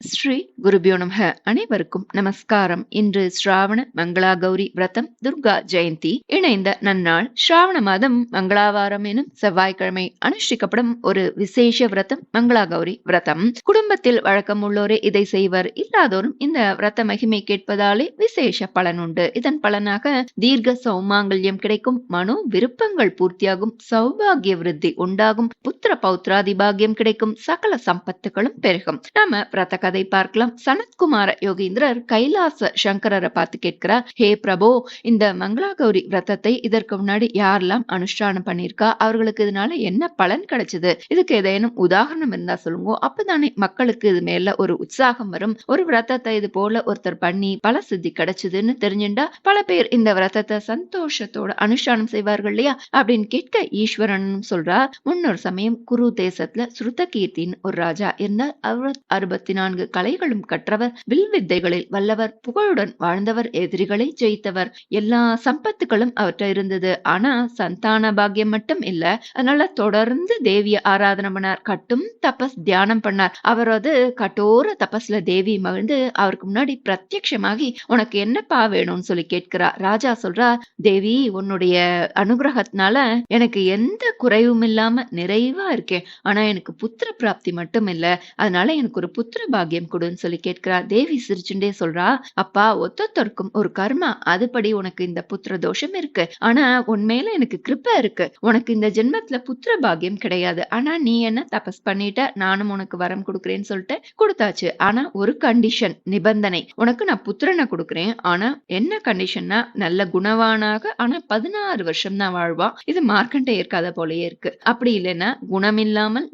ஸ்ரீ குருபியோ நமக அனைவருக்கும் நமஸ்காரம். இன்று ஸ்ராவண மங்களா கௌரி விரதம் துர்கா ஜெயந்தி இணைந்த நன்னாள். ஸ்ராவண மாதம் மங்களாவாரம் எனும் செவ்வாய்க்கிழமை அனுஷ்டிக்கப்படும் ஒரு விசேஷ விரதம் மங்களா கௌரி விரதம். குடும்பத்தில் வழக்கம் உள்ளோரே இதை செய்வர். இல்லாதோரும் இந்த விரத மகிமை கேட்பதாலே விசேஷ பலன் உண்டு. இதன் பலனாக தீர்க்க சௌமாங்கல்யம் கிடைக்கும். மனோ விருப்பங்கள் பூர்த்தியாகும். சௌபாகிய விருத்தி உண்டாகும். புத்திர பௌத்ராதி பாகியம் கிடைக்கும். சகல சம்பத்துகளும் பெருகும். நாம விரத கதை பார்க்கலாம். சனத்குமார யோகீந்திரர் கைலாச சங்கரரை பார்த்து கேட்கிறார் ஹே பிரபோ இந்த மங்களாகௌரி விரதத்தை இதற்கு முன்னாடி யாரெல்லாம் அனுஷ்டானம் பண்ணிருக்கா அவர்களுக்கு இதனால என்ன பலன் கிடைச்சது? இதுக்கு ஏதேனும் உதாரணம் இருந்தா சொல்லுங்க. அப்பதானே மக்களுக்கு இது மேல ஒரு உற்சாகம் வரும். ஒரு விரதத்தை இது போல ஒருத்தர் பண்ணி பல சித்தி கிடைச்சதுன்னு தெரிஞ்சுண்டா பல பேர் இந்த விரதத்தை சந்தோஷத்தோட அனுஷ்டானம் செய்வார்கள் இல்லையா? அப்படின்னு கேட்க ஈஸ்வரன் சொல்றார் முன்னொரு சமயம் குரு தேசத்துல ஸ்ருத கீர்த்தின்னு ஒரு ராஜா இருந்தார். அவர் அறுபத்தி நான்கு கலைகளும் கற்றவர். வில் வித்தைகளில் வல்லவர் புகழுடன் வாழ்ந்தவர் எதிரிகளை ஜெயித்தவர். எல்லா சம்பத்துகளும் அவர்கிட்ட இருந்தது. ஆனா சந்தான பாக்கியம் மட்டும் இல்ல அதனால தொடர்ந்து தேவிய ஆராதனை பண்ணார். கட்டும் தபஸ் தியானம் பண்ணார். அவரது கட்டோர தபஸ்ல தேவி மகிழ்ந்து அவருக்கு முன்னாடி பிரத்யட்சமாகி உனக்கு என்னப்பா வேணும்னு சொல்லி கேட்கிறார். ராஜா சொல்றா தேவி உன்னுடைய அனுகிரகத்தினால எனக்கு எந்த குறைவும் இல்லாம நிறைவா இருக்கேன். ஆனா எனக்கு புத்திர பிராப்தி மட்டும் இல்ல. அதனால எனக்கு ஒரு புத்திர பாக்கியம் கொடுன்னு சொல்லி கேட்கிறா. தேவி சிரிச்சுண்டே சொல்றா அப்பா ஒத்தொத்தருக்கும் ஒரு கர்மா. அதுபடி உனக்கு இந்த புத்திர தோஷம் இருக்கு. ஆனா உண்மையில எனக்கு கிருப்ப இருக்கு. உனக்கு இந்த ஜென்மத்துல புத்திர பாக்கியம் கிடையாது. ஆனா நீ என்ன தபஸ் பண்ணிட்ட? நானும் உனக்கு வரம் கொடுக்குறேன்னு சொல்லிட்டு கொடுத்தாச்சு. ஆனா ஒரு கண்டிஷன் நிபந்தனை. உனக்கு நான் புத்திரனை கொடுக்குறேன். ஆனா என்ன கண்டிஷன்னா நல்ல குணவானாக ஆனா பதினாறு வருஷம் தான் வாழ்வா. இது மார்க்கண்டே இருக்காத போலயே இருக்கு. அப்படி இல்லைன்னா குணம் இல்லாமல்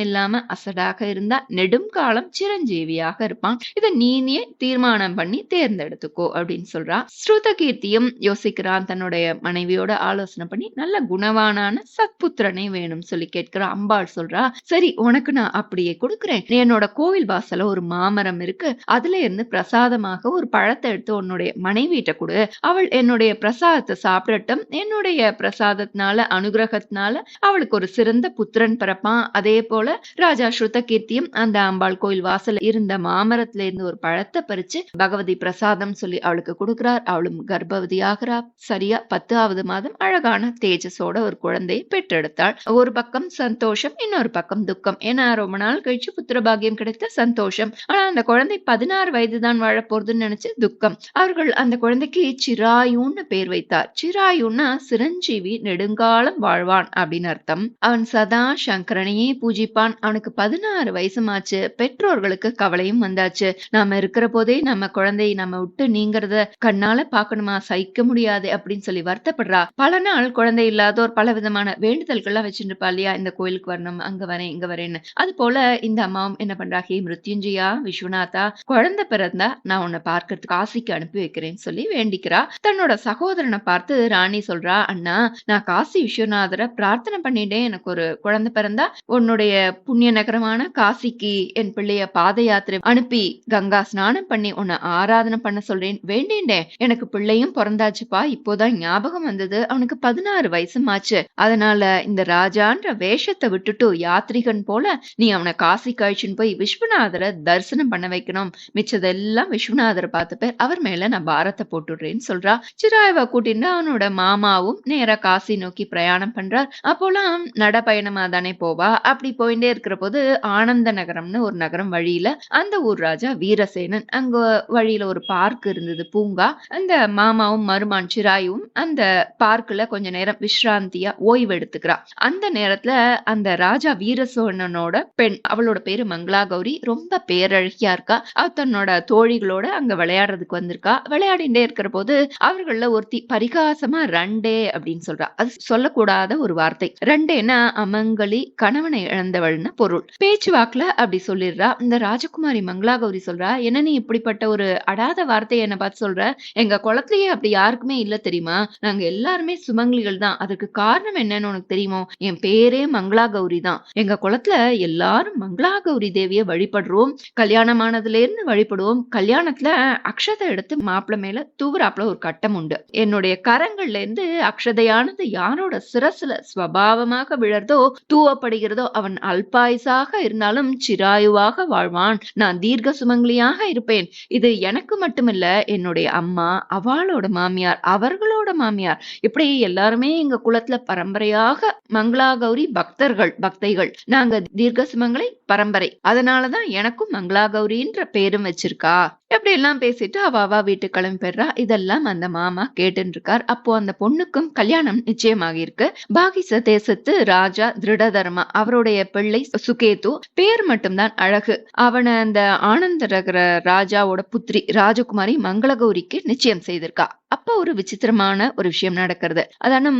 இல்லாம அசடாக இருந்தா நெடும் காலம் சிரஞ்சீவியாக இருப்பான். இதை நீனே தீர்மானம் பண்ணி தேர்ந்தெடுத்துக்கோ அப்படின்னு சொல்றா. ஸ்ருத கீர்த்தியும் யோசிக்கிறான். தன்னுடைய மனைவியோட ஆலோசனை பண்ணி நல்ல குணவானான சத்புத்திரனை வேணும் சொல்லி கேட்கிறா. அம்பாள் சொல்றா சரி உனக்கு நான் அப்படியே கொடுக்குறேன். என்னோட கோவில் வாசல ஒரு மாமரம் இருக்கு. அதுல இருந்து பிரசாதமாக ஒரு பழத்தை எடுத்து உன்னுடைய மனைவிட்ட கொடு. அவள் என்னுடைய பிரசாதத்தை சாப்பிடட்டும். என்னுடைய பிரசாதத்தினால அனுகிரகத்தினால அவளுக்கு ஒரு சிறந்த புத்திரன் பிறப்பான். அதே போல ராஜா ஸ்ருத கீர்த்தியும் அந்த அம்பாள் கோயில் வாசல் இருந்த மாமரத்துல இருந்து ஒரு பழத்தை பறிச்சு பகவதி பிரசாதம் சொல்லி அவளுக்கு கொடுக்கிறார். அவளும் கர்ப்பவதி ஆகிறா சரியா பத்தாவது மாதம் அழகான தேஜஸோட ஒரு குழந்தையை பெற்றெடுத்தாள். ஒரு பக்கம் சந்தோஷம் இன்னொரு பக்கம் துக்கம். ஏன்னா ரொம்ப நாள் கழிச்சு புத்திரபாகியம் கிடைத்த சந்தோஷம். ஆனா அந்த குழந்தை பதினாறு வயதுதான் வாழ போறதுன்னு நினைச்சு துக்கம். அவர்கள் அந்த குழந்தைக்கு சிராயுன்னு பேர் வைத்தார். சிராயுன்னா சிரஞ்சீவி நெடுங்காலம் வாழ்வான் அப்படின்னு அர்த்தம். அவன் சதா சங்கரனையே பூஜிப்பான். அவனுக்கு பதினாறு வயசுமாச்சு. பெற்றோர்களுக்கு கவலையும் வந்தாச்சு. நாம இருக்கிற போதே நம்ம குழந்தையை நம்ம விட்டு நீங்கிறத கண்ணால பாக்கணுமா சகிக்க முடியாது அப்படின்னு சொல்லி வருத்தப்படுறா. பல நாள் குழந்தை இல்லாதோர் பல விதமான வேண்டுதல்கள்லாம் வச்சிருப்பா இல்லையா? இந்த கோயிலுக்கு வரணும் அங்க வரேன் இங்க வரேன்னு. அது போல இந்த அம்மாவும் என்ன பண்றா? ஹே மிருத்யுஞ்சயா விஸ்வநாதா குழந்தை பிறந்தா நான் உன்னை பார்க்கறதுக்கு காசிக்கு அனுப்பி வைக்கிறேன்னு சொல்லி வேண்டிக்கிறா. தன்னோட சகோதரனை பார்த்து ராணி சொல்றா அண்ணா நான் காசி விஸ்வநாதரை பிரார்த்தனை பண்ணிட்டேன். எனக்கு ஒரு குழந்தை பிறந்தா உன்னுடைய புண்ணிய நகரமான காசிக்கு என் பிள்ளைய பார்த்து பாத யாத்திரை அனுப்பி கங்கா ஸ்நானம் பண்ணி உன்னை ஆராதனை பண்ண சொல்றேன். வேண்டேன்டேன் எனக்கு பிள்ளையும் பிறந்தாச்சுப்பா. இப்போதான் ஞாபகம் வந்தது. அவனுக்கு பதினாறு வயசுமாச்சு. அதனால இந்த ராஜான்ற வேஷத்தை விட்டுட்டு யாத்ரிகன் போல நீ அவனை காசி கழிச்சுன்னு போய் விஸ்வநாதரை தரிசனம் பண்ண வைக்கணும். மிச்சதெல்லாம் விஸ்வநாதரை பார்த்துப்பேர் அவர் மேல நான் பாரத்தை போட்டுடுறேன்னு சொல்றா. சிராயவா கூட்டிட்டு அவனோட மாமாவும் நேரா காசி நோக்கி பிரயாணம் பண்றார். அப்போலாம் நடப்பயணமா தானே போவா. அப்படி போயிட்டே இருக்கிற போது ஆனந்த நகரம்னு ஒரு நகரம் வழி வழியில அந்த ஊர் ராஜா வீரசேனன் அங்க வழியில ஒரு பார்க் இருந்தது பூங்கா. அந்த மாமாவும் மருமான் சிராயும் அந்த பார்க்ல கொஞ்ச நேரம் விஸ்ராந்தியா ஓய்வு எடுத்துக்கிறா. அந்த நேரத்துல அந்த ராஜா வீரசோனனோட பெண் அவளோட பேரு மங்களா கௌரி ரொம்ப பேரழகியா இருக்கா. அவ தன்னோட தோழிகளோட அங்க விளையாடுறதுக்கு வந்திருக்கா. விளையாடிட்டே இருக்கிற போது அவர்கள ஒருத்தி பரிகாசமா ரண்டே அப்படின்னு சொல்றா. அது சொல்லக்கூடாத ஒரு வார்த்தை. ரண்டேனா அமங்கலி கணவனை இழந்தவள்னு பொருள். பேச்சுவாக்குல அப்படி சொல்லிடுறா. இந்த ராஜகுமாரி மங்களா கௌரி சொல்றா என்ன நீ இப்படிப்பட்ட ஒரு அடாத வார்த்தையை என்ன பார்த்து சொல்ற? எங்க குளத்திலேயே அப்படி யாருக்குமே இல்ல தெரியுமா? நாங்க எல்லாருமே சுமங்கலிகள் தான். அதுக்கு காரணம் என்னன்னு உனக்கு தெரியுமோ? என் பேரே மங்களா கௌரி தான். எங்க குளத்துல எல்லாரும் மங்களா கௌரி தேவிய வழிபடுறோம். கல்யாணமானதுல இருந்து வழிபடுவோம். கல்யாணத்துல அக்ஷதை எடுத்து மாப்பிள்ள மேல தூவுறாப்புல ஒரு கட்டம் உண்டு. என்னுடைய கரங்கள்ல இருந்து அக்ஷதையானது யாரோட சிரசுல ஸ்வபாவமாக விழறதோ தூவப்படுகிறதோ அவன் அல்பாயுசாக இருந்தாலும் சிராயுவாக வாழ் வாழ்வான் நான் தீர்க்க சுமங்கலியாக இருப்பேன். இது எனக்கு மட்டுமில்ல என்னுடைய அம்மா அவளோட மாமியார் அவர்களோட மாமியார். இப்படி எல்லாருமே எங்க குலத்துல பரம்பரையாக மங்களாகௌரி பக்தர்கள் பக்தைகள். நாங்க தீர்க்க சுமங்கலை பரம்பரை. அதனாலதான் எனக்கும் மங்களாகௌரின்ற பேரும் வச்சிருக்கா. எப்படி எல்லாம் பேசிட்டு அவ அவா வீட்டு கிளம்பி பெறா இதெல்லாம் அந்த மாமா கேட்டுன்னு இருக்கார் அப்போ அந்த பொண்ணுக்கும் கல்யாணம் நிச்சயமாகி இருக்கு பாகிச தேசத்து ராஜா திருடதர்மா அவருடைய பிள்ளை சுகேத்து பேர் மட்டும்தான் அழகு. அவனை அந்த ஆனந்தரகர ராஜாவோட புத்திரி ராஜகுமாரி மங்களகௌரிக்கு நிச்சயம் செய்திருக்கா. அப்ப ஒரு விசித்திரமான ஒரு விஷயம் நடக்கிறது. அதான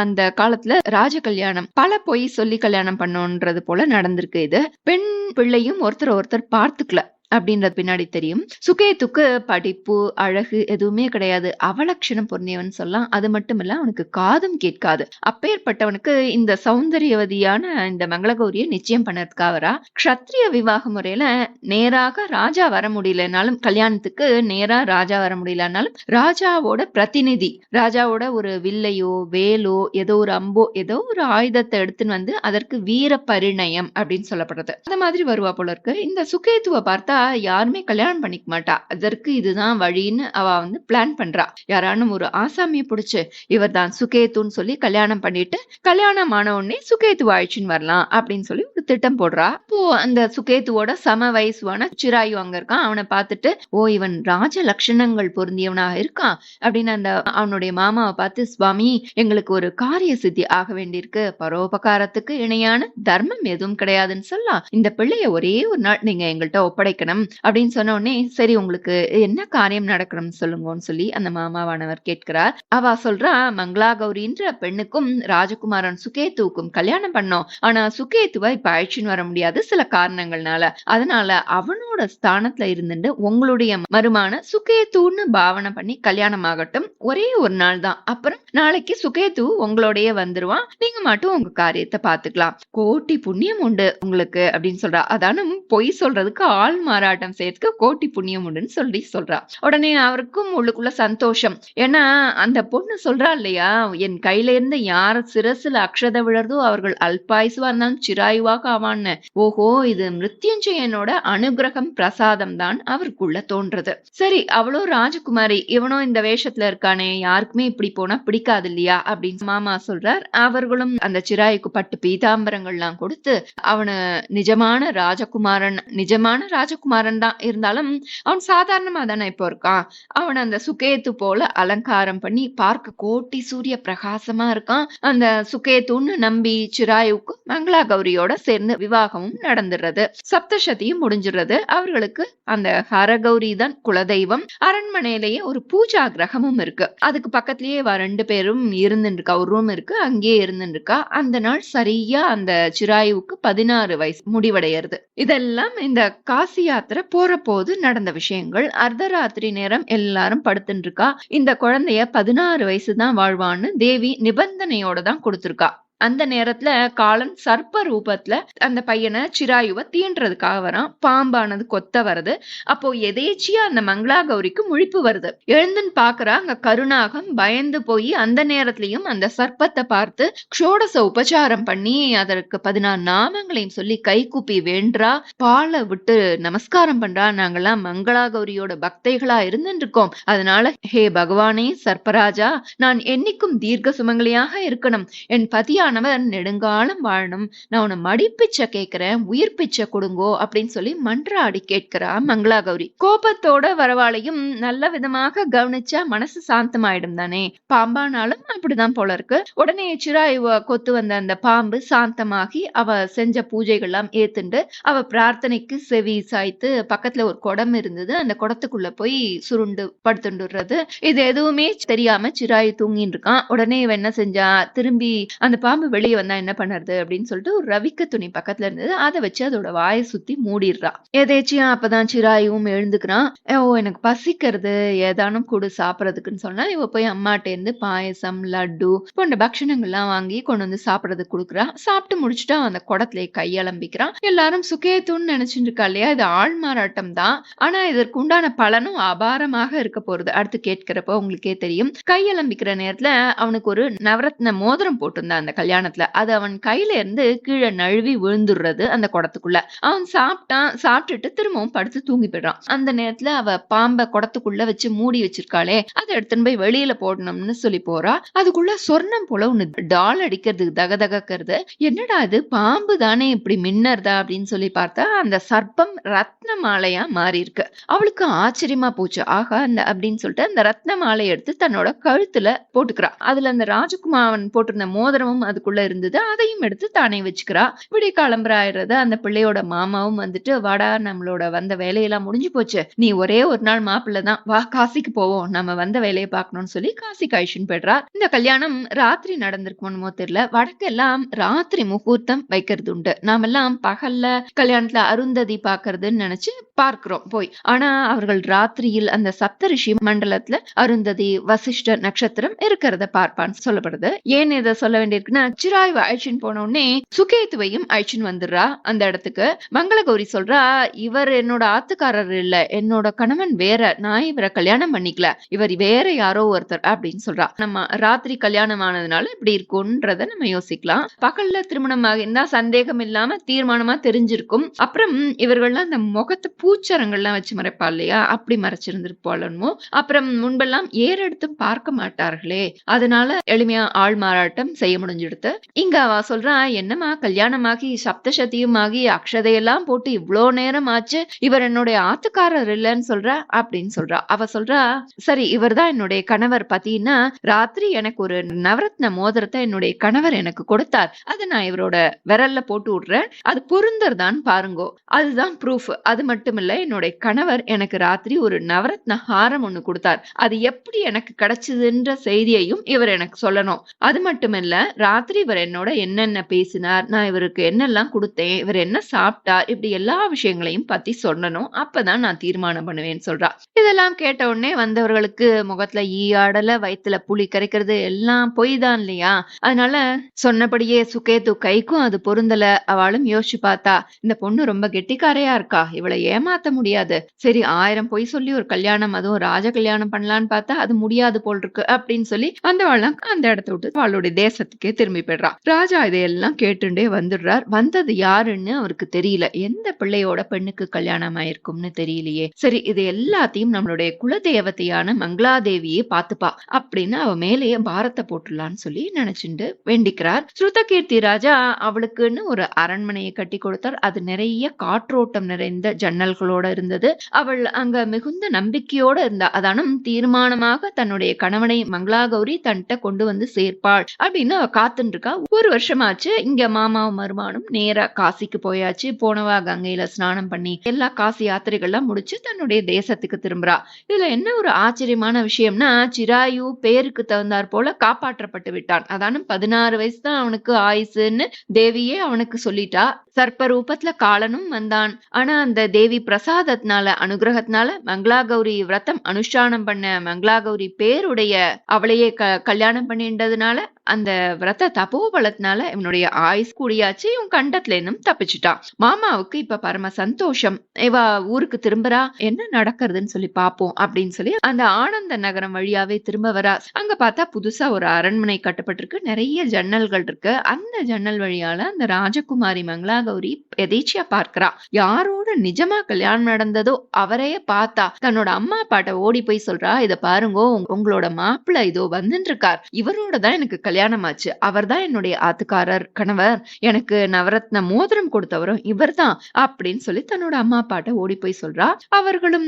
அந்த காலத்துல ராஜ கல்யாணம் பல பொய் சொல்லி கல்யாணம் பண்ணோன்றது போல நடந்திருக்கு இது. பெண் பிள்ளையும் ஒருத்தர் ஒருத்தர் பார்த்துக்கல. அப்படின்றது பின்னாடி தெரியும். சுகேத்துக்கு படிப்பு அழகு எதுவுமே கிடையாது. அவலட்சணம் பொருந்தியவன் சொல்லலாம். அது மட்டும் இல்ல அவனுக்கு காதும் கேட்காது. அப்பேற்பட்டவனுக்கு இந்த சௌந்தரியவதியான இந்த மங்களகௌரிய நிச்சயம் பண்ணதுக்காக வரா. க்ஷத்ரிய விவாக முறையில நேராக ராஜா வர முடியலனாலும் கல்யாணத்துக்கு நேரா ராஜா வர முடியலனாலும் ராஜாவோட பிரதிநிதி ராஜாவோட ஒரு வில்லையோ வேலோ ஏதோ ஒரு அம்போ ஏதோ ஒரு ஆயுதத்தை எடுத்துன்னு வந்து அதற்கு வீர பரிணயம் அப்படின்னு சொல்லப்படுறது. அந்த மாதிரி வருவா போல இருக்கு. இந்த சுகேத்துவ பார்த்தா யாருமே கல்யாணம் பண்ணிக்க மாட்டா. அதற்கு இதுதான் வழின்னு அவ வந்து பிளான் பண்றா. யாரானும் ஒரு ஆசாமிய புடிச்சு இவர் தான் சுகேத்துன்னு சொல்லி கல்யாணம் பண்ணிட்டு கல்யாணம் ஆன உடனே சுகேத்து ஆயிடுச்சுன்னு வரலாம் அப்படின்னு சொல்லி ஒரு திட்டம் போடுறா. இப்போ அந்த சுகேத்துவோட சம வயசுவான சிராயு அங்க இருக்கான். அவனை பார்த்துட்டு ஓ இவன் ராஜ லட்சணங்கள் பொருந்தியவனாக இருக்கான். அப்படின்னு அந்த அவனுடைய மாமாவை பார்த்து சுவாமி எங்களுக்கு ஒரு காரிய சித்தி ஆக வேண்டியிருக்கு. பரோபகாரத்துக்கு இணையான தர்மம் எதுவும் கிடையாதுன்னு சொல்லலாம். இந்த பிள்ளைய ஒரே ஒரு நாள் நீங்க எங்கள்கிட்ட ஒப்படைக்கணும். நடக்கணும் அப்படின்னு சொன்ன உடனே சரி உங்களுக்கு என்ன காரியம் நடக்கணும் சொல்லுங்கன்னு சொல்லி அந்த மாமாவானவர் கேட்கிறார். அவ சொல்றா மங்களா கௌரின்ற பெண்ணுக்கும் ராஜகுமாரன் சுகேத்துவுக்கும் கல்யாணம் பண்ணோம். ஆனா சுகேத்துவா இப்ப அழிச்சுன்னு வர முடியாது சில காரணங்கள்னால. அதனால அவனோட ஸ்தானத்துல இருந்துட்டு உங்களுடைய மருமான சுகேத்துன்னு பாவனை பண்ணி கல்யாணம் ஆகட்டும். ஒரே ஒரு நாள் தான். அப்புறம் நாளைக்கு சுகேத்து உங்களோடய வந்துருவான். நீங்க மட்டும் உங்க காரியத்தை பாத்துக்கலாம் கோட்டி புண்ணியம் உண்டு உங்களுக்கு அப்படின்னு சொல்றா. அதானும் பொய் சொல்றதுக்கு ஆள் மாறாட்டம் செய்யறதுக்கு கோட்டி புண்ணியம் உண்டுன்னு சொல்லி சொல்றா. உடனே அவருக்கும் உள்ளுக்குள்ள சந்தோஷம். ஏன்னா அந்த பொண்ணு சொல்றா இல்லையா என் கையில இருந்து யார் சிரசுல அக்ஷத விழறதோ அவர்கள் அல்பாயுசுவா இருந்தாலும் சிராயுவாக ஆவான்னு. ஓஹோ இது மிருத்யுஞ்சயனோட அனுகிரகம் பிரசாதம் தான் அவருக்குள்ள தோன்றது. சரி அவளோ ராஜகுமாரி இவனும் இந்த வேஷத்துல இருக்கானே யாருக்குமே இப்படி போனா பிடிக்காது இல்லையா? அப்படின்னு மாமா சொல்றார். அவர்களும் அந்த சிராயுக்கு பட்டு பீதாம்பரங்கள்லாம் கொடுத்து அவனு நிஜமான ராஜகுமாரன் நிஜமான குமாரன் தான் இருந்தாலும் அவன் சாதாரணமா தானே இப்போ இருக்கான் அவன் அந்த சுகேத்து போல அலங்காரம் பண்ணி பார்க்க கோட்டி சூரிய பிரகாசமா இருக்கான். அந்த சுகேத்துன்னு நம்பி சிராயுக்கு மங்களா கௌரியோட சேர்ந்து விவாகமும் நடந்துடுறது. சப்தசதியும் முடிஞ்சிடுறது. அவர்களுக்கு அந்த ஹரகௌரி தான் குலதெய்வம். அரண்மனையிலேயே ஒரு பூஜா கிரகமும் இருக்கு. அதுக்கு பக்கத்திலேயே ரெண்டு பேரும் இருந்துட்டு இருக்கா ஒரு ரூம் இருக்கு அங்கேயே இருந்துட்டு இருக்கா அந்த நாள் சரியா அந்த சிராயுவுக்கு பதினாறு வயசு முடிவடைகிறது இதெல்லாம் இந்த காசியா யாத்திரை போற போது நடந்த விஷயங்கள். அர்த்தராத்திரி நேரம் எல்லாரும் படுத்துட்டு இருக்கா இந்த குழந்தைய பதினாறு வயசு தான் வாழ்வான்னு தேவி நிபந்தனையோட தான் கொடுத்திருக்கா. அந்த நேரத்துல காலன் சர்ப்ப ரூபத்துல அந்த பையனை சிராயுவ தீண்டுறதுக்காக வரான். பாம்பானது கொத்த வருது. அப்போ எதேச்சியா அந்த மங்களா கௌரிக்கு முழிப்பு வருது. எழுந்துன்னு பாக்குறா அங்க கருணாகம் பயந்து போய் அந்த நேரத்திலயும் அந்த சர்ப்பத்தை பார்த்து க்ஷோடச உபச்சாரம் பண்ணி அதற்கு பதினாறு நாமங்களையும் சொல்லி கை கூப்பி வேண்டா பாலை விட்டு நமஸ்காரம் பண்றா. நாங்கெல்லாம் மங்களா கௌரியோட பக்தைகளா இருந்துட்டு இருக்கோம் அதனால ஹே பகவானே சர்ப்பராஜா நான் என்னைக்கும் தீர்க்க சுமங்கலியாக இருக்கணும். என் பதியா பதியானவர் நெடுங்காலம் வாழணும். நான் உன்னை மடிப்பிச்சை கேட்கிறேன் உயிர் பிச்சை கொடுங்கோ அப்படின்னு சொல்லி மன்றாடி கேட்கிறா மங்களா கௌரி கோபத்தோட வரவாளையும் நல்ல விதமாக கவனிச்சா மனசு சாந்தமாயிடும் தானே. பாம்பானாலும் அப்படிதான் போல இருக்கு. உடனே சிராயுவ கொத்து வந்த அந்த பாம்பு சாந்தமாகி அவ செஞ்ச பூஜைகள்லாம் ஏத்துண்டு அவ பிரார்த்தனைக்கு செவி சாய்த்து பக்கத்துல ஒரு குடம் இருந்தது. அந்த குடத்துக்குள்ள போய் சுருண்டு படுத்துண்டுறது இது எதுவுமே தெரியாம சிராயு தூங்கின்னு இருக்கான் உடனே இவன் என்ன செஞ்சா? திரும்பி அந்த பாம்பு வெளியே வந்தா என்ன பண்ணுறது அப்படின்னு சொல்லிட்டு ஒரு ரவிக்க துணி பக்கத்துல இருந்தது. அதை வச்சு அதோட வாயை சுத்தி மூடிடுறா. எதேச்சியா அப்பதான் சிராயும் எழுந்துக்கிறான். ஓ எனக்கு பசிக்கிறது. ஏதானும் கொடு சாப்பிட்றதுக்குன்னு சொன்னா இவ போய் அம்மாட்ட இருந்து பாயசம் லட்டு போன்ற பக்ஷணங்கள்லாம் வாங்கி கொண்டு வந்து சாப்பிட்றதுக்கு கொடுக்குறா. சாப்பிட்டு முடிச்சுட்டு அந்த குடத்துல கையலம்பிக்கிறான் எல்லாரும் சுகேத்துன்னு நினைச்சிட்டு இருக்கா இல்லையா? இது ஆள்மாறாட்டம் தான். ஆனா இதற்கு உண்டான பலனும் அபாரமாக இருக்க போறது. அடுத்து கேட்கிறப்ப உங்களுக்கே தெரியும். கையலம்பிக்கிற நேரத்துல அவனுக்கு ஒரு நவரத்ன மோதிரம் போட்டிருந்தான் அந்த கல் கல்யாணத்துல அது அவன் கையில இருந்து கீழே நழுவி விழுந்துடுறது அந்த குடத்துக்குள்ள. அவன் சாப்பிட்டான் சாப்பிட்டுட்டு திரும்பவும் படுத்து தூங்கி போயிடுறான். அந்த நேரத்துல அவ பாம்பை குடத்துக்குள்ள வச்சு மூடி வச்சிருக்காளே அதை எடுத்துன்னு போய் வெளியில போடணும்னு சொல்லி போறா. அதுக்குள்ள சொர்ணம் போல ஒண்ணு டால் அடிக்கிறதுக்கு தக தகக்கிறது என்னடா இது பாம்பு தானே இப்படி மின்னறதா அப்படின்னு சொல்லி பார்த்தா அந்த சர்ப்பம் ரத்ன மாலையா மாறி இருக்கு அவளுக்கு ஆச்சரியமா போச்சு. ஆகா அந்த அப்படின்னு சொல்லிட்டு அந்த ரத்ன மாலையை எடுத்து தன்னோட கழுத்துல போட்டுக்கிறா அதுல அந்த ராஜகுமாரன் போட்டிருந்த மோதிரமும் அதுக்குள்ள இருந்தது. அதையும் எடுத்து தானே வச்சுக்கிறா. இப்படி கிளம்புற அந்த பிள்ளையோட மாமாவும் வந்துட்டு வாடா நம்மளோட வந்த வேலையெல்லாம் முடிஞ்சு போச்சு. நீ ஒரே ஒரு நாள் மாப்பிள்ள தான். வா காசிக்கு போவோம். நம்ம வந்த வேலையை பார்க்கணும்னு சொல்லி காசிக்கு அழிச்சுன்னு போயிடுறா. இந்த கல்யாணம் ராத்திரி நடந்திருக்குமோ தெரியல. வடக்கெல்லாம் ராத்திரி முகூர்த்தம் வைக்கிறது உண்டு. நாமெல்லாம் பகல்ல கல்யாணத்துல அருந்ததி பாக்குறதுன்னு நினைச்சு பார்க்கிறோம். போய். ஆனா அவர்கள் ராத்திரியில் அந்த சப்தரிஷி மண்டலத்துல அருந்ததி வசிஷ்ட நட்சத்திரம் இருக்கிறத பார்ப்பான்னு சொல்லப்படுது. ஏன் இதை சொல்ல வேண்டியிருக்கு சிராய்வு அழிச்சின்னு போன உடனே சுகேத்துவையும் அழைச்சின்னு வந்துடுறா. அந்த இடத்துக்கு மங்களகௌரி சொல்றா இவர் என்னோட ஆத்துக்காரர் இல்ல என்னோட கணவன் வேற நான் இவரை கல்யாணம் பண்ணிக்கல இவர் வேற யாரோ ஒருத்தர் அப்படின்னு சொல்றா. நம்ம ராத்திரி கல்யாணம் ஆனதுனால இப்படி இருக்கும்ன்றத நம்ம யோசிக்கலாம். பகல்ல திருமணம் ஆகிருந்தா சந்தேகம் இல்லாம தீர்மானமா தெரிஞ்சிருக்கும். அப்புறம் இவர்கள்லாம் அந்த முகத்தை பூச்சரங்கள்லாம் வச்சு மறைப்பா இல்லையா? அப்படி மறைச்சிருந்திருப்பாளோ அப்புறம் முன்பெல்லாம் ஏறெடுத்தும் பார்க்க மாட்டார்களே. அதனால எளிமையா ஆள் மாறாட்டம் செய்ய முடிஞ்சிடுத்து இங்க அவ சொல்றான் என்னம்மா கல்யாணமாகி சப்தசதியும் ஆகி அக்ஷதையெல்லாம் போட்டு இவ்வளோ நேரம் ஆச்சு இவர் என்னுடைய ஆத்துக்காரர் இல்லைன்னு சொல்ற அப்படின்னு சொல்றா. அவ சொல்றா சரி இவர் தான் என்னுடைய கணவர் பாத்தீங்கன்னா ராத்திரி எனக்கு ஒரு நவரத்ன மோதிரத்தை என்னுடைய கணவர் எனக்கு கொடுத்தார். அதை நான் இவரோட விரல்ல போட்டு விடுறேன். அது பொருந்தர்தான் பாருங்கோ. அதுதான் ப்ரூஃப் அது மட்டும் இல்ல என்னுடைய கணவர் எனக்கு ராத்திரி ஒரு நவரத்ன ஹாரம் ஒண்ணு கொடுத்தார். அது எப்படி எனக்கு கிடைச்சதுன்ற செய்தியையும் இவர் எனக்கு சொல்லணும். அது மட்டும் இல்ல ராத்திரி இவர் என்னோட என்னென்ன பேசினார் நான் இவருக்கு என்னெல்லாம் கொடுத்தேன் இவர் என்ன சாப்பிட்டார் இப்படி எல்லா விஷயங்களையும் பத்தி சொல்லணும் அப்பதான் நான் தீர்மானம் பண்ணுவேன்னு சொல்றா. இதெல்லாம் கேட்ட உடனே வந்தவர்களுக்கு முகத்துல ஈ ஆடல வயித்துல புளி கரைக்கிறது எல்லாம் பொய் தான் இல்லையா? அதனால சொன்னபடியே சுகேத்து கைக்கும் அது பொருந்தல. அவளும் யோசிச்சு பார்த்தா இந்த பொண்ணு ரொம்ப கெட்டிக்காரையா இருக்கா? இவளை ஏமாத்த முடியாது. சரி ஆயிரம் பொய் சொல்லி ஒரு கல்யாணம் அதுவும் ராஜ கல்யாணம் பண்ணலான்னு பார்த்தா அது முடியாது போல் இருக்கு அப்படின்னு சொல்லி வந்தவள்லாம் அந்த இடத்த விட்டு அவளுடைய தேசத்துக்கே திரும்பி போயிடுறா ராஜா இதையெல்லாம் கேட்டுண்டே வந்துடுறார். வந்தது யாருன்னு அவருக்கு தெரியல. எந்த பிள்ளையோட பெண்ணுக்கு கல்யாணம் ஆயிருக்கும்னு தெரியலையே. சரி இது எல்லாத்தையும் நம்மளுடைய குலதேவதையான மங்களாதேவியே பாத்துப்பா அப்படின்னு அவ மேலேயே பாரத்தை போட்டுடலான்னு சொல்லி நினைச்சுண்டு வேண்டிக்கிறார். ஸ்ருதகீர்த்தி ராஜா அவளுக்குன்னு ஒரு அரண்மனையை கட்டி கொடுத்தார். அது நிறைய காற்றோட்டம் நிறைந்த ஜன்னல்களோட இருந்தது. அவள் அங்க மிகுந்த நம்பிக்கையோட இருந்தா. அதானும் தீர்மானமாக தன்னுடைய கணவனை மங்களா கௌரி தன்கிட்ட கொண்டு வந்து சேர்ப்பாள் அப்படின்னு அவ பார்த்துட்டு இருக்கா ஒரு வருஷமாச்சு இங்க மாமாவும் மருமானும் நேரா காசிக்கு போயாச்சு. போனவா கங்கையில ஸ்நானம் பண்ணி எல்லா காசி யாத்திரைகள்லாம் முடிச்சு தன்னுடைய தேசத்துக்கு திரும்புறா. இதுல என்ன ஒரு ஆச்சரியமான விஷயம்னா சிராயு பேருக்கு தகுந்தாற் போல காப்பாற்றப்பட்டு விட்டான். அதானும் பதினாறு வயசு தான் அவனுக்கு ஆயுசுன்னு தேவியே அவனுக்கு சொல்லிட்டா. சர்ப்ப ரூபத்துல காலனும் வந்தான். ஆனா அந்த தேவி பிரசாதத்தினால அனுகிரகத்தினால மங்களா கௌரி விரதம் அனுஷ்டானம் பண்ண மங்களா கௌரி பேருடைய அவளையே க கல்யாணம் பண்ணின்றதுனால அந்த விரத தபோபலத்தினால இவனுடைய ஆயுஸ் கூடியாச்சு இவன் கண்டத்துல இன்னும் தப்பிச்சுட்டான் மாமாவுக்கு இப்ப பரம சந்தோஷம். இவ ஊருக்கு திரும்புறா என்ன நடக்கிறதுன்னு சொல்லி பாப்போம் அப்படின்னு சொல்லி அந்த ஆனந்த நகரம் வழியாவே திரும்ப வரா. அங்க பார்த்தா புதுசா ஒரு அரண்மனை கட்டப்பட்டிருக்கு நிறைய ஜன்னல்கள் இருக்கு. அந்த ஜன்னல் வழியால அந்த ராஜகுமாரி மங்களாகௌரி எதேச்சியா பார்க்கிறா. யாரோட நிஜமா கல்யாணம் நடந்ததோ அவரையே பார்த்தா. தன்னோட அம்மா அப்பாட்ட ஓடி போய் சொல்றா இத பாருங்க உங்களோட மாப்பிள்ள இதோ வந்துட்டு இருக்கார் இவரோட தான் எனக்கு கல்யாணம் ஆச்சு அவர்தான் என்னுடைய ஆத்துக்காரர் கணவர். எனக்கு நவரத்ன மோதிரம் கொடுத்தவரும் இவர்தான் அப்படின்னு சொல்லி தன்னோட அம்மா அப்பாட்ட ஓடி போய் சொல்றா. அவர்களும்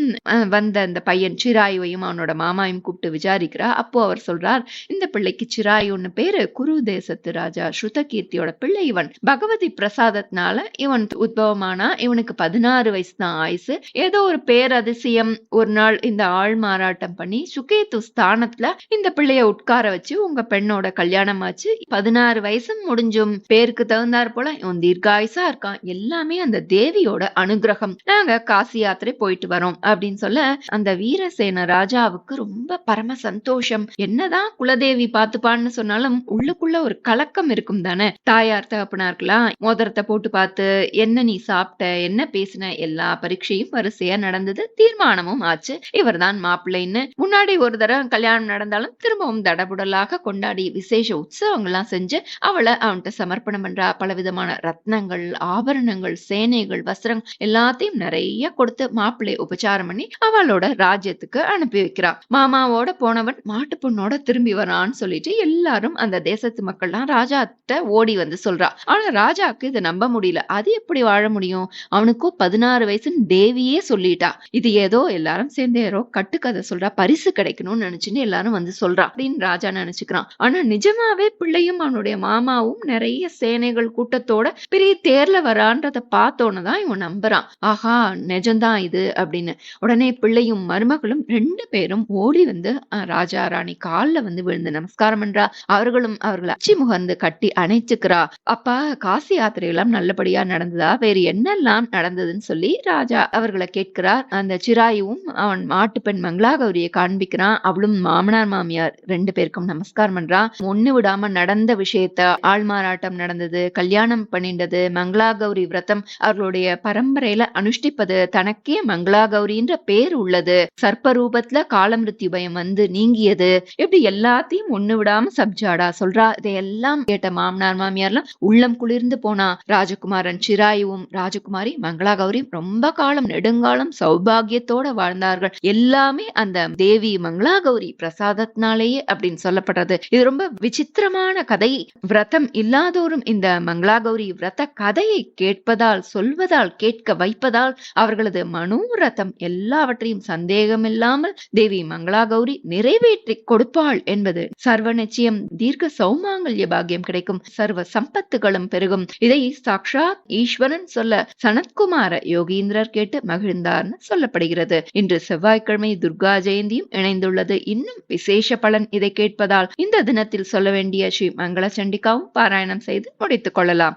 வந்த அந்த பையன் சிராயுவையும் அவனோட மாமாவையும் கூப்பிட்டு விசாரிக்கிறா. அப்போ அவர் சொல்றார் இந்த பிள்ளைக்கு சிராயுன்னு பேரு. குரு தேசத்து ராஜா ஸ்ருதகீர்த்தியோட பிள்ளை இவன். பகவதி பிரசாதத்தினால இவன் உத்பவமானா இவனுக்கு பதினாறு வயசு தான் ஆயுசு. ஏதோ ஒரு பேரதிசயம். ஒரு நாள் இந்த ஆள் மாறாட்டம் பண்ணி சுகேத்து ஸ்தானத்துல இந்த பிள்ளைய உட்கார வச்சு உங்க பெண்ணோட கல்யாணம் ஆச்சு பதினாறு வயசும் முடிஞ்சும். பேருக்கு தகுந்தாற் போல இவன் தீர்காயுசா இருக்கான். எல்லாமே அந்த தேவியோட அனுகிரகம். நாங்க காசி யாத்திரை போயிட்டு வரோம் அப்படின்னு சொல்ல அந்த வீரசேன ராஜாவுக்கு ரொம்ப பரம சந்தோஷம். என்னதான் குலதேவி பார்த்துப்பான்னு சொன்னாலும் உள்ளுக்குள்ள ஒரு கலக்கம் இருக்கும் தானே. தாயார் தகப்பனாருக்கெல்லாம் மோதிரத்தை போட்டு பார்த்து என்ன நீ சாப்பிட்ட? என்ன பேசின? எல்லா பரீட்சையும் வரிசையா நடந்தது. தீர்மானமும் ஆச்சு. இவர்தான் மாப்பிள்ளைன்னு. முன்னாடி ஒரு தடவை கல்யாணம் நடந்தாலும் திரும்பவும் தடபுடலாக கொண்டாடி விசேஷ விசேஷ எல்லாம் செஞ்சு அவளை அவன்கிட்ட சமர்ப்பணம் பண்றா. பலவிதமான ரத்னங்கள் ஆபரணங்கள் சேனைகள் வஸ்திரங்கள் எல்லாத்தையும் நிறைய கொடுத்து மாப்பிள்ளை உபச்சாரம் பண்ணி அவளோட ராஜ்யத்துக்கு அனுப்பி வைக்கிறா. மாமாவோட போனவன் மாட்டு பொண்ணோட திரும்பி வரான்னு சொல்லிட்டு எல்லாரும் அந்த தேசத்து மக்கள்லாம் ராஜாட்ட ஓடி வந்து சொல்றா. ஆனா ராஜாக்கு இதை நம்ப முடியல. அது எப்படி வாழ முடியும்? அவனுக்கும் பதினாறு வயசுன்னு தேவியே சொல்லிட்டா. இது ஏதோ எல்லாரும் சேர்ந்து யாரோ கட்டுக்கதை சொல்றா. பரிசு கிடைக்கணும்னு நினைச்சுன்னு எல்லாரும் வந்து சொல்றா அப்படின்னு ராஜா நினைச்சுக்கிறான். ஆனா நிஜமாவே பிள்ளையும் அவனுடைய மாமாவும் நிறைய சேனைகள் கூட்டத்தோட பெரிய தேர்ல வரான்றத பார்த்தோன்னு தான் இவன் நம்புறான். ஆஹா நிஜம்தான் இது அப்படின்னு. உடனே பிள்ளையும் மருமகளும் ரெண்டு பேரும் ஓடி வந்து ராஜா ராணி காலில் வந்து விழுந்து நமஸ்காரம் பண்றா. அவர்களும் அவர்களை அச்சி முகர்ந்து கட்டி அணைச்சுக்கிறா. அப்பா காசி யாத்திரையெல்லாம் நல்லபடியா நடந்ததா? வேறு என்னெல்லாம் நடந்ததுன்னு சொல்லி ராஜா அவர்களை கேட்கிறார். அந்த சிராயுவும் அவன் மாட்டு பெண் மங்களாகௌரியை காண்பிக்கிறான். அவளும் மாமனார் மாமியார் ரெண்டு பேருக்கும் நமஸ்காரம் பண்றான் ஒண்ணு விடாம நடந்து விஷயத்த ஆள்மாறாட்டம் நடந்தது கல்யாணம் பண்ணிண்டது மங்களாகௌரி விரதம் அவர்களுடைய பரம்பரையில அனுஷ்டிப்பது தனக்கே மங்களாகௌரின்ற பேர் உள்ளது. சர்ப்ப ரூபத்துல பயம் வந்து நீங்கியது. இப்படி எல்லாத்தையும் ஒண்ணு விடாம சப்ஜாடா சொல்றா. இதையெல்லாம் கேட்ட மாமனார் மாமியார்லாம் உள்ளம் குளிர்ந்து போனா ராஜகுமாரன் சிராயுவும் ராஜகுமாரி மங்களாகௌரியும் ரொம்ப காலம் நெடுங்காலம் சௌபாகியத்தோட வாழ்ந்தார்கள். எல்லாமே அந்த தேவி மங்களாகௌரி பிரசாதத்தினாலேயே அப்படின்னு சொல்லப்படுறது. இது ரொம்ப விசித்திரமான கதை விரதம் இல்லாதோரும் இந்த மங்களாகௌரி விரத கதையை கேட்பதால் சொல்வதால் கேட்க வைப்பதால் அவர்களது மனோரதம் எல்லாவற்றையும் சந்தேகமில்லாமல் தேவி மங்களாகௌரி நிறைவேற்றி கொடுப்பாள் என்பது சர்வ நிச்சயம் தீர்க்க சௌமாங்கல்ய பாக்கியம் கிடைக்கும். சர்வ சம்பத்துகளும் பெருகும். இதை சாக்ஷாத் ஈஸ்வரன் சொல்ல சனத்குமார யோகீந்திரர் கேட்டு மகிழ்ந்தார்னு சொல்லப்படுகிறது. இன்று செவ்வாய்க்கிழமை துர்கா ஜெயந்தியும் இணைந்துள்ளது. இன்னும் விசேஷ பலன் இதை கேட்பதால் இந்த தினத்தில் சொல்ல வேண்டிய ஸ்ரீ மங்கள சண்டிகாவும் பாராயணம் செய்து முடித்துக் கொள்ளலாம்.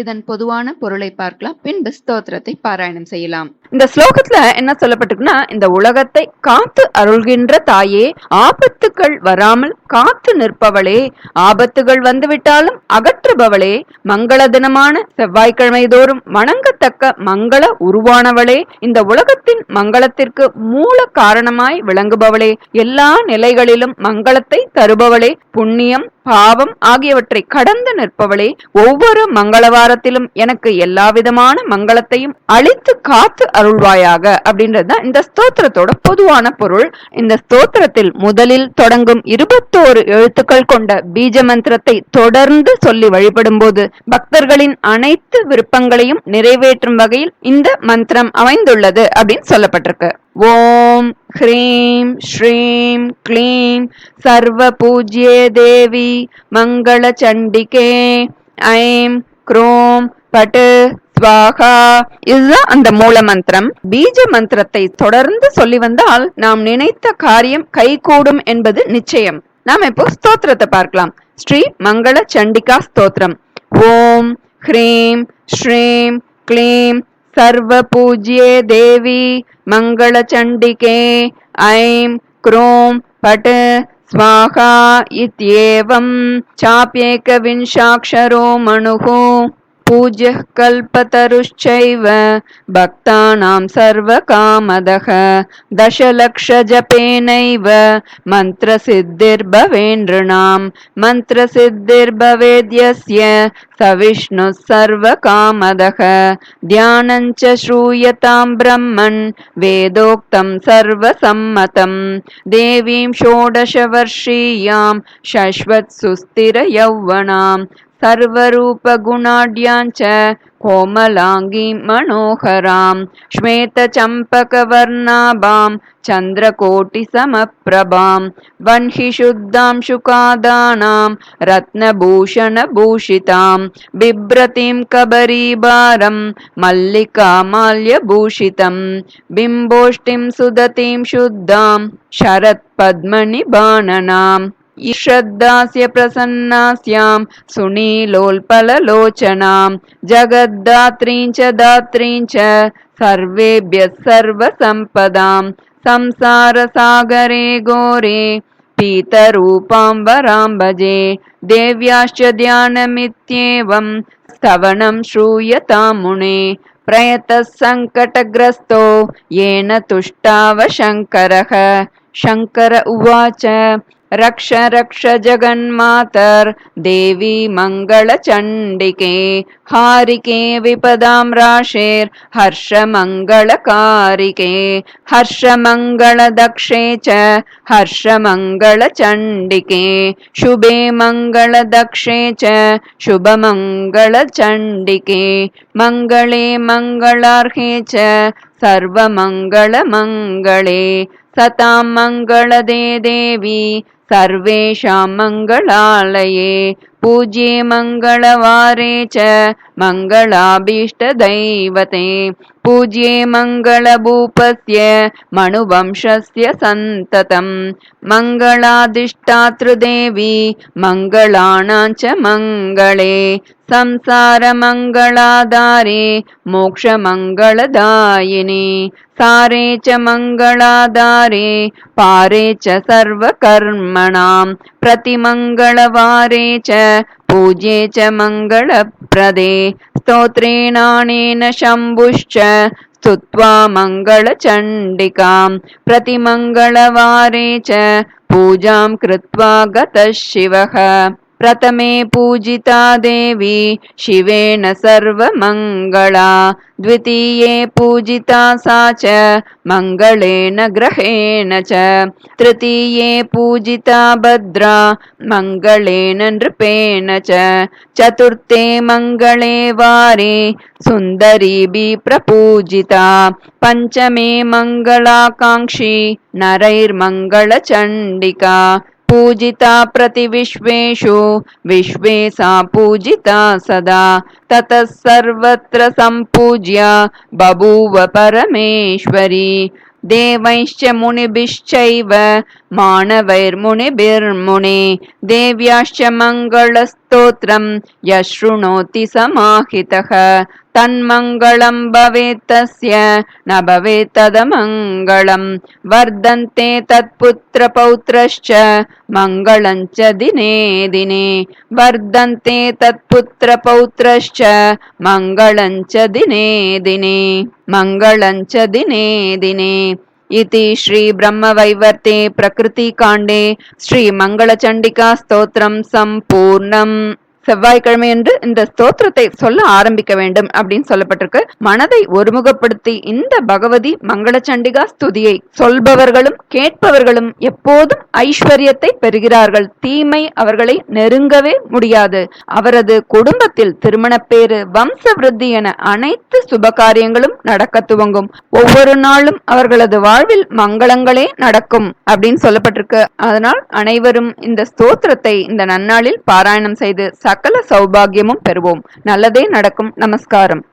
இதன் பொதுவான பொருளை பார்க்கலாம். பின்பு ஸ்தோத்திரத்தை பாராயணம் செய்யலாம். இந்த ஸ்லோகத்துல என்ன சொல்லப்பட்டிருக்குன்னா இந்த உலகத்தை காத்து அருள்கின்ற தாயே ஆபத்துக்கள் வராமல் காத்து நிற்பவளே ஆபத்துகள் வந்துவிட்டாலும் அகற்றுபவளே மங்கள தினமான செவ்வாய்க்கிழமை தோறும் வணங்கத்தக்க மங்கள உருவானவளே இந்த உலகத்தின் மங்களத்திற்கு மூல காரணமாய் விளங்குபவளே எல்லா நிலைகளிலும் மங்களத்தை தருபவளே புண்ணியம் பாவம் ஆகியவற்றை கடந்து நிற்பவளே ஒவ்வொரு மங்களவாரத்திலும் எனக்கு எல்லா விதமான மங்களத்தையும் அழித்து காத்து அருள்வாயாக அப்படின்றதுதான் இந்த ஸ்தோத்திரத்தோட பொதுவான பொருள். இந்த ஸ்தோத்திரத்தில் முதலில் தொடங்கும் இருபத்தோரு எழுத்துக்கள் கொண்ட பீஜ மந்திரத்தை தொடர்ந்து சொல்லி வழிபடும் போது பக்தர்களின் அனைத்து விருப்பங்களையும் நிறைவேற்றும் வகையில் இந்த மந்திரம் அமைந்துள்ளது அப்படின்னு சொல்லப்பட்டிருக்கு. ஓம் ஹ்ரீம் ஸ்ரீம் க்ளீம் சர்வ பூஜ்யே தேவி மங்கள சண்டிகே. ஐம் க்ரோம் பட்டு ஸ்வாகா. இதுதான் அந்த மூல மந்திரம். பீஜ மந்திரத்தை தொடர்ந்து சொல்லி வந்தால் நாம் நினைத்த காரியம் கைகூடும் என்பது நிச்சயம். நாம் இப்போ ஸ்தோத்திரத்தை பார்க்கலாம். ஸ்ரீ மங்கள சண்டிகா ஸ்தோத்திரம். ஓம் ஹ்ரீம் ஸ்ரீம் க்ளீம் सर्वपूज्ये देवी मङ्गलचण्डिके ऐं क्रों फट् स्वाहा इत्येवं चाप्येकविंशाक्षरो मणुः पूज्यः कल्पतरुश्चैव भक्तानां सर्वकामदः। दशलक्षजपेनैव मन्त्रसिद्धिर्भवेन्द्रणां मन्त्रसिद्धिर्भवेद्यस्य स विष्णुः सर्वकामदः। ध्यानं च श्रूयतां ब्रह्मन् वेदोक्तं सर्वसम्मतं देवीं षोडशवर्षीयां शश्वत्सुस्थिरयौवनां सर्वरूपगुणाढ्याञ्च कोमलाङ्गीं मनोहरां श्वेतचम्पकवर्णाभां चन्द्रकोटिसमप्रभां वह्निशुद्धां शुकादानां रत्नभूषणभूषितां बिभ्रतीं कबरीबारं मल्लिकामाल्यभूषितं बिम्बोष्टिं सुदतीं शुद्धां शरत्पद्मनिबाणनाम् श्रद्धास्य प्रसन्नास्यां सुनीलोल्पललोचनां जगद्दात्रीं च दात्रीं च सर्वेभ्यः सर्वसम्पदां संसारसागरे घोरे पीतरूपां वरां भजे देव्याश्च ध्यानमित्येवं स्तवनं श्रूयतां मुने प्रयतः सङ्कटग्रस्तो येन तुष्टाव शङ्करः शङ्कर उवाच रक्ष रक्ष जगन्मातर् देवी मङ्गलचण्डिके हारिके विपदां राशेर् हर्षमङ्गलकारिके हर्षमङ्गलदक्षे च हर्षमङ्गलचण्डिके शुभे मङ्गलदक्षे च शुभमङ्गलचण्डिके मङ्गले मङ्गलार्हे च सर्वमङ्गलमङ्गले सतां मङ्गलदे देवी सर्वेषां मङ्गलालये पूज्ये मङ्गलवारे च मङ्गलाभीष्टदैवते पूज्ये मङ्गलभूपस्य मणुवंशस्य सन्ततं मङ्गलाधिष्ठातृदेवी मङ्गलानां च मङ्गले। संसारमङ्गलाधारे मोक्षमङ्गलदायिनि। सारे च मङ्गलाधारे पारे च सर्वकर्मणां प्रतिमङ्गलवारे च पूज्ये च मङ्गलप्रदे स्तोत्रेणानेन शम्भुश्च स्तुत्वा मङ्गलचण्डिकां प्रतिमङ्गलवारे च पूजां कृत्वा गतः शिवः प्रथमे पूजिता देवी शिवेन सर्वमङ्गला द्वितीये पूजिता सा च मङ्गलेन ग्रहेण च। तृतीये पूजिता भद्रा मङ्गलेन नृपेण च। चतुर्थे मङ्गले वारे सुन्दरीभिः प्रपूजिता। पञ्चमे मङ्गलाकाङ्क्षी नरैर्मङ्गलचण्डिका पूजिता प्रतिविश्वेषु विश्वे सा पूजिता सदा। ततः सर्वत्र बभूव परमेश्वरी। देवैश्च मुनिभिश्चैव मानवैर्मुनिभिर्मुने। देव्याश्च शृणोति समाहितः। तन्मङ्गलं भवेत् तस्य न भवेत् तदमङ्गलं। वर्धन्ते तत्पुत्रपौत्रश्च मङ्गलं च दिने दिने। वर्धन्ते तत्पुत्रपौत्रश्च मङ्गलं च दिने दिने। मङ्गलं च दिने दिने इति श्रीब्रह्मवैवर्ते प्रकृतिकाण्डे श्रीमङ्गलचण्डिका स्तोत्रं सम्पूर्णम् செவ்வாய்க்கிழமையன்று இந்த ஸ்தோத்திரத்தை சொல்ல ஆரம்பிக்க வேண்டும் அப்படின்னு சொல்லப்பட்டிருக்கு. மனதை ஒருமுகப்படுத்தி இந்த பகவதி மங்கள சண்டிகா ஸ்துதியை சொல்பவர்களும் கேட்பவர்களும் எப்போதும் ஐஸ்வர்யத்தை பெறுகிறார்கள். தீமை அவர்களை நெருங்கவே முடியாது. அவரது குடும்பத்தில் திருமணப்பேறு வம்ச விருத்தி என அனைத்து சுபகாரியங்களும் நடக்க துவங்கும். ஒவ்வொரு நாளும் அவர்களது வாழ்வில் மங்களங்களே நடக்கும் அப்படின்னு சொல்லப்பட்டிருக்கு. அதனால் அனைவரும் இந்த ஸ்தோத்திரத்தை இந்த நன்னாளில் பாராயணம் செய்து சகல சௌபாகியமும் பெறுவோம். நல்லதே நடக்கும். நமஸ்காரம்.